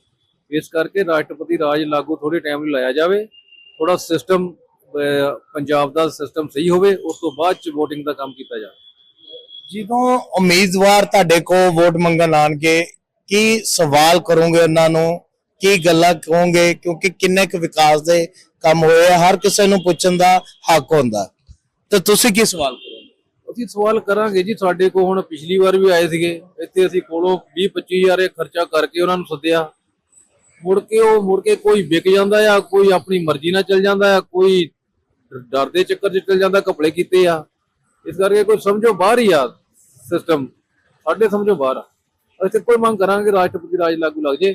ਇਸ ਕਰਕੇ ਰਾਸ਼ਟਰਪਤੀ ਰਾਜ ਲਾਗੂ ਥੋੜੇ ਟਾਈਮ ਲਈ ਲਾਇਆ ਜਾਵੇ। ਥੋੜਾ ਸਿਸਟਮ ਪੰਜਾਬ ਦਾ ਸਿਸਟਮ ਸਹੀ ਹੋਵੇ ਉਸ ਤੋਂ ਬਾਅਦ ਚ VOTING ਦਾ ਕੰਮ ਕੀਤਾ ਜਾਵੇ। ਜਦੋਂ ਉਮੀਦਵਾਰ ਤੁਹਾਡੇ ਕੋਲ ਵੋਟ ਮੰਗਣ ਆਣਗੇ ਕੀ ਸਵਾਲ ਕਰੋਗੇ ਉਹਨਾਂ ਨੂੰ? ਕੀ ਗੱਲਾਂ ਕਹੋਗੇ? ਕਿਉਂਕਿ ਕਿੰਨੇ ਕੁ ਵਿਕਾਸ ਦੇ ਕੰਮ ਹੋਏ ਆ ਹਰ ਕਿਸੇ ਨੂੰ ਪੁੱਛਣ ਦਾ ਹੱਕ ਹੁੰਦਾ। ਤੇ ਤੁਸੀਂ ਕੀ ਸਵਾਲ ਕਰੋਗੇ? ਅਸੀਂ ਸਵਾਲ ਕਰਾਂਗੇ ਜੀ ਸਾਡੇ ਕੋਲ ਹੁਣ ਪਿਛਲੀ ਵਾਰ ਵੀ ਆਏ ਸੀਗੇ ਇੱਥੇ ਅਸੀਂ ਕੋਲੋਂ 20 25000 ਇਹ ਖਰਚਾ ਕਰਕੇ ਉਹਨਾਂ ਨੂੰ ਸੱਦਿਆ। ਮੁੜ ਕੇ ਉਹ ਮੁੜ ਕੇ ਕੋਈ ਵਿਕ ਜਾਂਦਾ ਆ ਕੋਈ ਆਪਣੀ ਮਰਜ਼ੀ ਨਾਲ ਚੱਲ ਜਾਂਦਾ ਆ ਕੋਈ ਡਰ ਦੇ ਚੱਕਰ 'ਚ ਚੱਲ ਜਾਂਦਾ ਕਪੜੇ ਕੀਤੇ ਆ। ਇਸ ਕਰਕੇ ਕੋਈ ਸਮਝੋ ਬਾਹਰ ਹੀ ਆ ਸਿਸਟਮ ਸਾਡੇ ਸਮਝੋ ਬਾਹਰ ਆ। ਅਸੀਂ ਕੋਈ ਮੰਗ ਕਰਾਂਗੇ ਰਾਸ਼ਟਰਪਤੀ ਰਾਜ ਲਾਗੂ ਲੱਗ ਜੇ।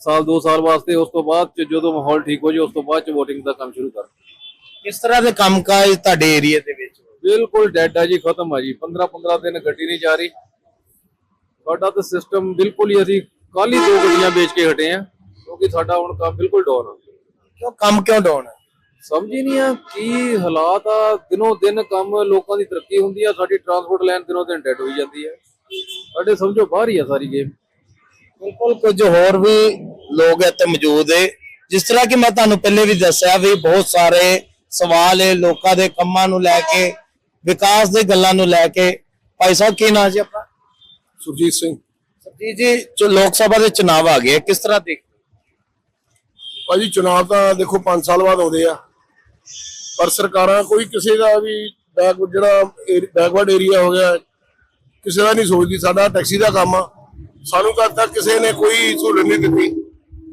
ਸਾਲ 2 ਸਾਲ ਵਾਸਤੇ ਉਸ ਤੋਂ ਬਾਅਦ ਜਦੋਂ ਮਾਹੌਲ ਠੀਕ ਹੋ ਜੇ ਉਸ ਤੋਂ ਬਾਅਦ ਚ VOTING ਦਾ ਕੰਮ ਸ਼ੁਰੂ ਕਰ। ਕਿਸ ਤਰ੍ਹਾਂ ਦੇ ਕੰਮਕਾਜ ਤੁਹਾਡੇ ਏਰੀਆ ਦੇ ਵਿੱਚ? ਬਿਲਕੁਲ ਡੈਡ ਆ ਜੀ ਖਤਮ ਆ ਜੀ। 15 15 ਦਿਨ ਗੱਡੀ ਨਹੀਂ ਜਾ ਰਹੀ। ਸਾਡਾ ਤਾਂ ਸਿਸਟਮ ਬਿਲਕੁਲ ਹੀ ਅਸੀਂ ਕੱਲ ਹੀ ਦੋ ਗੱਡੀਆਂ ਵੇਚ ਕੇ ਹਟੇ ਆ ਕਿਉਂਕਿ ਸਾਡਾ ਹੁਣ ਕੰਮ ਬਿਲਕੁਲ ਡਾਊਨ ਆ। ਕਿਉਂ ਕੰਮ ਕਿਉਂ ਡਾਉਣ ਹੈ ਸਮਝ ਹੀ ਨਹੀਂ ਆ ਕੀ ਹਾਲਾਤ ਆ। ਦਿਨੋਂ ਦਿਨ ਕੰਮ ਲੋਕਾਂ ਦੀ ਤਰੱਕੀ ਹੁੰਦੀ ਆ। ਸਾਡੀ ਟਰਾਂਸਪੋਰਟ ਲਾਈਨ ਦਿਨੋਂ ਦਿਨ ਡੈਡ ਹੋਈ ਜਾਂਦੀ ਆ। ਸਾਡੇ ਸਮਝੋ ਬਾਹਰ ਹੀ ਆ ਸਾਰੀ ਗੇਮ ਬਿਲਕੁਲ ਕੁਝ ਹੋਰ ਵੀ ਲੋਕ ਇੱਥੇ ਮੌਜੂਦ ਹੈ ਜਿਸ ਤਰ੍ਹਾਂ ਕਿ ਮੈਂ ਤੁਹਾਨੂੰ ਪਹਿਲੇ ਵੀ ਦੱਸਿਆ ਵੀ ਬਹੁਤ ਸਾਰੇ ਸਵਾਲ ਹੈ ਲੋਕਾਂ ਦੇ ਕੰਮਾਂ ਨੂੰ ਲੈ ਕੇ ਵਿਕਾਸ ਦੇ ਗੱਲਾਂ ਨੂੰ ਲੈ ਕੇ। ਭਾਈ ਸਾਹਿਬ ਕੀ ਨਾਂ ਜੀ ਆਪਣਾ? ਸੁਰਜੀਤ ਸਿੰਘ। ਜੀ ਜੀ ਜੋ ਲੋਕ ਸਭਾ ਦੇ ਚੁਣਾਵ ਆ ਗਏ ਕਿਸ ਤਰ੍ਹਾਂ ਦੇਖ ਭਾਜੀ ਚੁਣਾਵ ਤਾਂ ਦੇਖੋ 5 ਸਾਲ ਬਾਅਦ ਆਉਂਦੇ ਆ। ਪਰ ਸਰਕਾਰਾਂ ਕੋਈ ਕਿਸੇ ਦਾ ਵੀ ਬੈਕ ਜਿਹੜਾ ਬੈਕਵਰਡ ਏਰੀਆ ਹੋ ਗਿਆ ਕਿਸੇ ਦਾ ਨਹੀਂ ਸੋਚਦੀ ਸਾਡਾ ਟੈਕਸੀ ਦਾ ਕੰਮ ਆ। ਸਾਨੂੰ ਕਦ ਤੱਕ ਕਿਸੇ ਨੇ ਕੋਈ ਸਹੂਲਤ ਨਹੀਂ ਦਿੱਤੀ।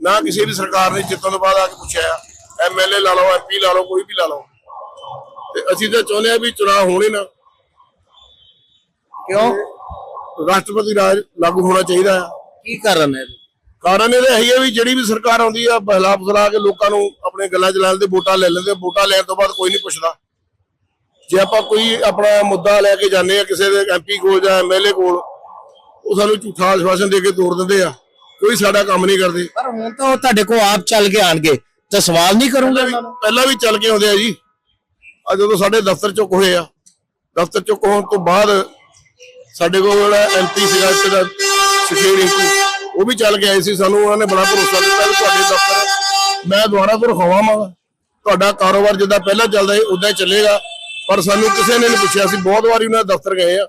ਨਾ ਕਿਸੇ ਵੀ ਸਰਕਾਰ ਨੇ ਜਿੱਤਣ ਤੋਂ ਬਾਅਦ ਆ ਕੇ ਪੁੱਛਿਆ। ਐਮਐਲਏ ਲਾ ਲਓ ਐਮਪੀ ਲਾ ਲਓ ਕੋਈ ਵੀ ਲਾ ਲਓ। ਤੇ ਅਸੀਂ ਤਾਂ ਚਾਹੁੰਦੇ ਆ ਵੀ ਚੁਣਾਵ ਹੋਣੇ ਨਾ। ਕਿਉਂ? ਰਾਸ਼ਟਰਪਤੀ ਰਾਜ ਲਾਗੂ ਹੋਣਾ ਚਾਹੀਦਾ ਕੀ ਕਾਰਨ ਹੈ? ਕਾਰਨ ਇਹ ਹੈ ਵੀ ਜਿਹੜੀ ਵੀ ਸਰਕਾਰ ਆਉਂਦੀ ਆ ਬਹਲਾ ਫਸਲਾ ਕੇ ਲੋਕਾਂ ਨੂੰ ਆਪਣੇ ਗੱਲਾਂ ਚ ਲੈਣ ਦੇ ਵੋਟਾਂ ਲੈ ਲੈਂਦੇ ਵੋਟਾਂ ਲੈਣ ਤੋਂ ਬਾਅਦ ਕੋਈ ਨਹੀਂ ਪੁੱਛਦਾ। ਜੇ ਆਪਾਂ ਕੋਈ ਆਪਣਾ ਮੁੱਦਾ ਲੈ ਕੇ ਜਾਂਦੇ ਆ ਕਿਸੇ ਦੇ ਐਮਪੀ ਕੋਲ ਜਾਂ ਐਮਐਲਏ ਕੋਲ ਉਹ ਸਾਨੂੰ ਝੂਠਾ ਆਸ਼ਵਾਸਨ ਦੇ ਕੇ ਤੋੜ ਦਿੰਦੇ ਆ। ਕੋਈ ਸਾਡਾ ਕੰਮ ਨਹੀਂ ਕਰਦੇ। ਪਰ ਹੁਣ ਤਾਂ ਉਹ ਤੁਹਾਡੇ ਕੋਲ ਆਪ ਚੱਲ ਕੇ ਆਣਗੇ ਤਾਂ ਸਵਾਲ ਨਹੀਂ ਕਰੂੰਗੇ ਪਹਿਲਾਂ ਵੀ ਚੱਲ ਕੇ ਆਉਂਦੇ ਆ ਜੀ। ਆ ਜਦੋਂ ਸਾਡੇ ਦਫ਼ਤਰ ਚੁੱਕ ਹੋਏ ਆ ਦਫ਼ਤਰ ਚੁੱਕ ਹੋਣ ਤੋਂ ਬਾਅਦ ਸਾਡੇ ਕੋਲ ਜਿਹੜਾ ਐਮਪੀ ਸੀਗਾ ਦਾ ਸੁਖੇਰ ਉਹ ਵੀ ਚੱਲ ਕੇ ਆਏ ਸੀ, ਸਾਨੂੰ ਉਹਨਾਂ ਨੇ ਬੜਾ ਭਰੋਸਾ ਦਿੱਤਾ ਵੀ ਤੁਹਾਡੇ ਦਫ਼ਤਰ ਮੈਂ ਦੁਬਾਰਾ ਤੋਂ ਰਖਾਵਾਂਗਾ ਤੁਹਾਡਾ ਕਾਰੋਬਾਰ ਜਿੱਦਾਂ ਪਹਿਲਾਂ ਚੱਲਦਾ ਸੀ, ਉਦਾਂ ਹੀ ਚੱਲੇਗਾ। ਪਰ ਸਾਨੂੰ ਕਿਸੇ ਨੇ ਨਹੀਂ ਪੁੱਛਿਆ ਸੀ ਬਹੁਤ ਵਾਰੀ ਉਹਨਾਂ ਦੇ ਦਫ਼ਤਰ ਗਏ ਆ।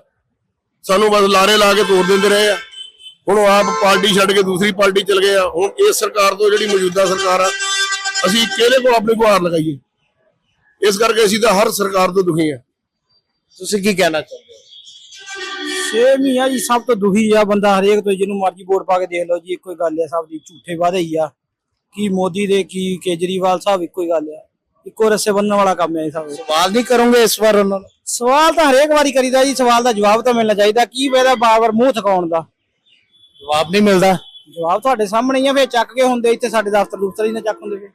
ਸਾਨੂੰ ਬਸ ਲਾਰੇ ਲਾ ਕੇ ਤੋੜ ਦਿੰਦੇ ਰਹੇ ਆ। ਹੁਣ ਆਪ ਪਾਰਟੀ ਛੱਡ ਕੇ ਦੂਸਰੀ ਪਾਰਟੀ ਚਲ ਗਏ ਆ। ਹੁਣ ਇਸ ਸਰਕਾਰ ਤੋਂ ਜਿਹੜੀ ਮੌਜੂਦਾ ਸਰਕਾਰ ਆ, ਅਸੀਂ ਕਿਹਦੇ ਕੋਲ ਆਪਣੀ ਗੁਹਾਰ ਲਗਾਈਏ? ਇਸ ਕਰਕੇ ਅਸੀਂ ਤਾਂ ਹਰ ਸਰਕਾਰ ਤੋਂ ਦੁਖੀ ਆ। ਤੁਸੀਂ ਕੀ ਕਹਿਣਾ ਚਾਹੁੰਦੇ ਹੋ? ਛੇ ਮਹੀਨਾ ਜੀ ਸਭ ਤੋਂ ਦੁਖੀ ਆ ਬੰਦਾ ਹਰੇਕ ਤੋਂ ਜਿਹਨੂੰ ਮਰਜ਼ੀ ਵੋਟ ਪਾ ਕੇ ਦੇਖ ਲਓ ਜੀ ਇੱਕੋ ਹੀ ਗੱਲ ਆ ਸਭ ਦੀ ਝੂਠੇ ਵਾਅਦੇ ਹੀ ਆ। ਕੀ ਮੋਦੀ ਦੇ ਕੀ ਕੇਜਰੀਵਾਲ ਸਾਹਿਬ ਇੱਕੋ ਹੀ ਗੱਲ ਆ। ਇੱਕੋ ਰਸੇ ਬੰਨਣ ਵਾਲਾ ਕੰਮ ਹੈ ਸਭ। ਸਵਾਲ ਨਹੀਂ ਕਰੋਗੇ ਇਸ ਵਾਰ ਉਹਨਾਂ ਨੂੰ? ਸਵਾਲ ਤਾਂ ਹਰੇਕ ਵਾਰੀ ਕਰੀਦਾ ਜੀ ਸਵਾਲ ਦਾ ਜਵਾਬ ਤਾਂ ਮਿਲਣਾ ਚਾਹੀਦਾ ਕੀ ਫਾਇਦਾ ਬਾਰ-ਬਾਰ ਮੂੰਹ ਥਕਾਉਣ ਦਾ? ਜਵਾਬ ਨਹੀਂ ਮਿਲਦਾ। ਜਵਾਬ ਤੁਹਾਡੇ ਸਾਹਮਣੇ ਹੀ ਆ ਫੇਰ ਚੱਕ ਕੇ ਹੁੰਦੇ ਇੱਥੇ ਸਾਡੇ ਦਫ਼ਤਰ ਦੂਸਰੇ ਹੀ ਨਾ ਚੱਕ ਹੁੰਦੇ ਫੇਰ।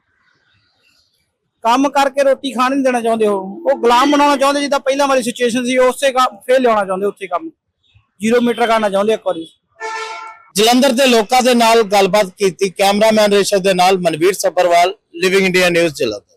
ਕੰਮ ਕਰਕੇ ਰੋਟੀ ਖਾਣ ਨਹੀਂ ਦੇਣਾ ਚਾਹੁੰਦੇ ਹੋ ਉਹ ਗੁਲਾਮ ਬਣਾਉਣਾ ਚਾਹੁੰਦੇ ਜਿੱਦਾਂ ਪਹਿਲਾਂ ਵਾਲੀ ਸਿਚੁਏਸ਼ਨ ਸੀ ਉਸੇ ਕੰਮ ਫੇਰ ਲਿਆਉਣਾ ਚਾਹੁੰਦੇ ਉੱਥੇ ਕੰਮ। ਜ਼ੀਰੋ ਮੀਟਰ ਕਰਨਾ ਚਾਹੁੰਦੇ ਇੱਕ ਵਾਰੀ? ਜਲੰਧਰ ਦੇ ਲੋਕਾਂ ਦੇ ਨਾਲ ਗੱਲਬਾਤ ਕੀਤੀ, ਕੈਮਰਾਮੈਨ ਰਿਸ਼ਵ ਦੇ ਨਾਲ Manveer Sabharwal living India news Jalandhar.